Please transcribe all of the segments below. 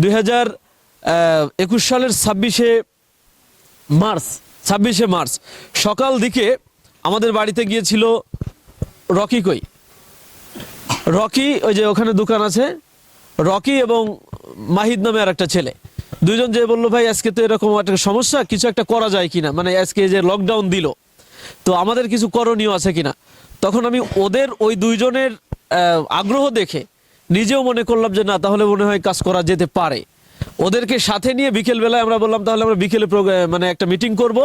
দুই একুশ সালের ছাব্বিশে মার্চ ছাব্বিশে মার্চ। সকাল দিকে আমাদের বাড়িতে গিয়েছিল রকি কই। রকি, ওই যে ওখানে দোকান আছে, রকি এবং মাহিদ নামে আর একটা ছেলে। দুইজন যে বলল, ভাই, আজকে তো এরকম একটা সমস্যা, কিছু একটা করা যায় কিনা? মানে আজকে যে লকডাউন দিল। তো আমাদের কিছু করণীয় আছে কিনা? তখন আমি ওদের ওই দুইজনের আগ্রহ দেখে নিজেও মনে করলাম যে না, তাহলে মনে হয় কাজ করা যেতে পারে। ওদেরকে সাথে নিয়ে বিকেল বেলায় আমরা বললাম, তাহলে আমরা বিকেলে মানে একটা মিটিং করব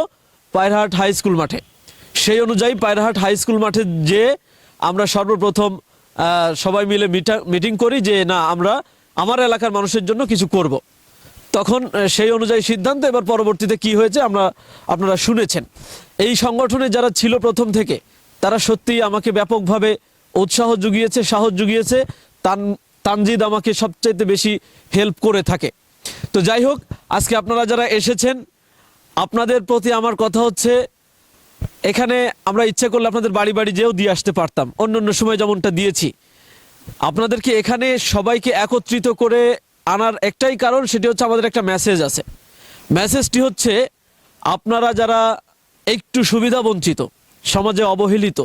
পায়রহাট হাই স্কুল মাঠে। সেই অনুযায়ী পায়রহাট হাই স্কুল মাঠে যে আমরা সর্বপ্রথম সবাই মিলে মিটিং করি যে না, আমরা আমার এলাকার মানুষের জন্য কিছু করব। তখন সেই অনুযায়ী সিদ্ধান্ত, এবার পরবর্তীতে কি হয়েছে আমরা, আপনারা শুনেছেন। এই সংগঠনে যারা ছিল প্রথম থেকে, তারা সত্যি আমাকে ব্যাপকভাবে উৎসাহ জুগিয়েছে সাহস জুগিয়েছে তান, তানজিদ আমাকে সবচাইতে বেশি হেল্প করে থাকে। তো যাই হোক আজকে আপনারা যারা এসেছেন, আপনাদের প্রতি আমার কথা হচ্ছে, এখানে আমরা ইচ্ছে করলে আপনাদের বাড়ি বাড়ি যেও দিয়ে আসতে পারতাম। অন্য অন্য সময় যেমনটা দিয়েছি। আপনাদেরকে এখানে সবাইকে একত্রিত করে আনার একটাই কারণ, সেটি হচ্ছে আমাদের একটা মেসেজ আছে। মেসেজটি হচ্ছে, আপনারা যারা একটু সুবিধা বঞ্চিত, সমাজে অবহেলিত,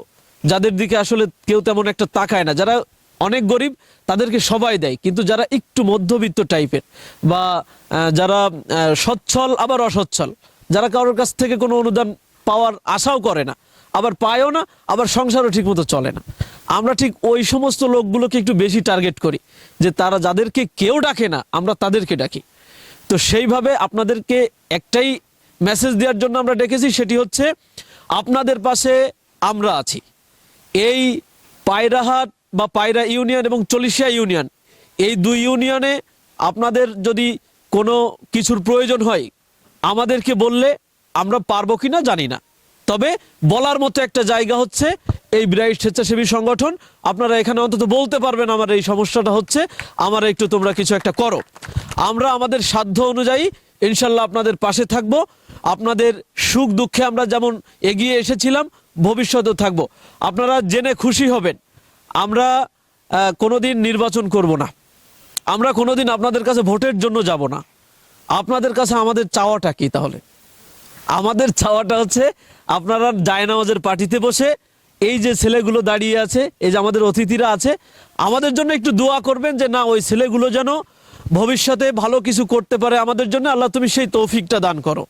যাদের দিকে আসলে কেউ তেমন একটা তাকায় না, যারা অনেক গরিব, তাদেরকে সবাই দেয়। কিন্তু যারা একটু মধ্যবিত্ত টাইপের বা যারা সচ্ছল, আবার অসচ্ছল, যারা কারোর কাছ থেকে কোনো অনুদান পাওয়ার আশাও করে না, আবার পায়ও না, আবার সংসারও ঠিকমতো চলে না। আমরা ঠিক ওই সমস্ত লোকগুলোকে একটু বেশি টার্গেট করি যে তারা যাদেরকে কেউ ডাকে না, আমরা তাদেরকে ডাকি। তো সেইভাবে আপনাদেরকে একটাই মেসেজ দেওয়ার জন্য আমরা ডেকেছি, সেটি হচ্ছে, আপনাদের পাশে আমরা আছি। এই পায়রাহাট বা পায়রা ইউনিয়ন এবং চলিশিয়া ইউনিয়ন, এই দুই ইউনিয়নে আপনাদের যদি কোনো কিছুর প্রয়োজন হয়, আমাদেরকে বললে আমরা পারব কিনা জানি না। তবে বলার মতো একটা জায়গা হচ্ছে এই ব্রাইট স্বেচ্ছাসেবী সংগঠন। আপনারা এখানে অন্তত বলতে পারবেন আমার এই সমস্যাটা হচ্ছে, আমার একটু তোমরা কিছু একটা করো। আমরা আমাদের সাধ্য অনুযায়ী ইনশাল্লাহ আপনাদের পাশে থাকব। আপনাদের সুখ দুঃখে আমরা যেমন এগিয়ে এসেছিলাম, ভবিষ্যতেও থাকব। আপনারা জেনে খুশি হবেন। আমরা কোনো দিন নির্বাচন করব না। আমরা কোনো দিন আপনাদের কাছে ভোটের জন্য যাব না। আপনাদের কাছে আমাদের চাওয়াটা কি তাহলে? আমাদের চাওয়াটা হচ্ছে আপনারা জায়নামাজের পার্টিতে বসে এই যে ছেলেগুলো দাঁড়িয়ে আছে, এই যে আমাদের অতিথিরা আছে, আমাদের জন্য একটু দোয়া করবেন যে না, ওই ছেলেগুলো যেন ভবিষ্যতে ভালো কিছু করতে পারে আমাদের জন্য, আল্লাহ তুমি সেই তৌফিকটা দান করো।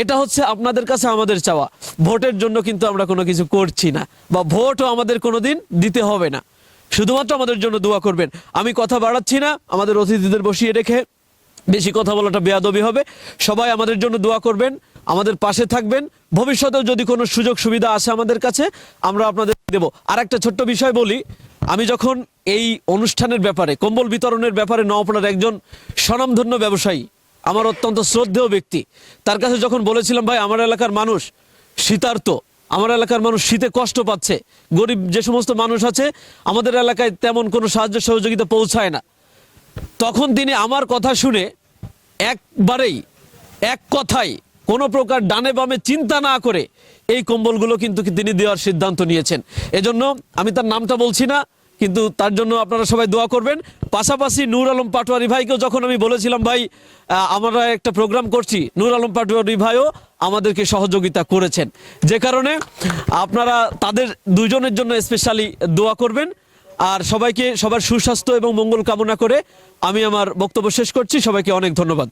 এটা হচ্ছে আপনাদের কাছে আমাদের চাওয়া। ভোটের জন্য কিন্তু আমরা কোনো কিছু করছি না, বা ভোটও আমাদের কোনোদিন দিতে হবে না। শুধুমাত্র আমাদের জন্য দোয়া করবেন। আমি কথা বাড়াচ্ছি না, আমাদের অতিথিদের বসিয়ে রেখে বেশি কথা বলাটা বেয়াদবি হবে। সবাই আমাদের জন্য দোয়া করবেন, আমাদের পাশে থাকবেন। ভবিষ্যতেও যদি কোনো সুযোগ সুবিধা আসে আমাদের কাছে, আমরা আপনাদের দেব। আর একটা ছোট্ট বিষয় বলি আমি যখন এই অনুষ্ঠানের ব্যাপারে, কম্বল বিতরণের ব্যাপারে নওপাড়ার একজন স্বনামধন্য ব্যবসায়ী, আমার অত্যন্ত শ্রদ্ধেয় ব্যক্তি, তার কাছে যখন বলেছিলাম, ভাই, আমার এলাকার মানুষ শীতার্ত, আমার এলাকার মানুষ শীতে কষ্ট পাচ্ছে, গরিব যে সমস্ত মানুষ আছে, আমাদের এলাকায় তেমন কোনো সাহায্য সহযোগিতা পৌঁছায় না। তখন তিনি আমার কথা শুনে একবারেই, এক কথাই কোনো প্রকার ডানে বামে চিন্তা না করে এই কম্বলগুলো কিন্তু তিনি দেওয়ার সিদ্ধান্ত নিয়েছেন। এজন্য আমি তার নামটা বলছি না, কিন্তু তার জন্য আপনারা সবাই দোয়া করবেন। পাশাপাশি নূর আলম পাটোয়ারি ভাইকেও যখন আমি বলেছিলাম, ভাই আমরা একটা প্রোগ্রাম করছি। নূর আলম পাটোয়ারি ভাইও আমাদেরকে সহযোগিতা করেছেন। যে কারণে আপনারা তাদের দুজনের জন্য স্পেশালি দোয়া করবেন। আর সবাইকে সবার সুস্বাস্থ্য এবং মঙ্গল কামনা করে আমি আমার বক্তব্য শেষ করছি। সবাইকে অনেক ধন্যবাদ।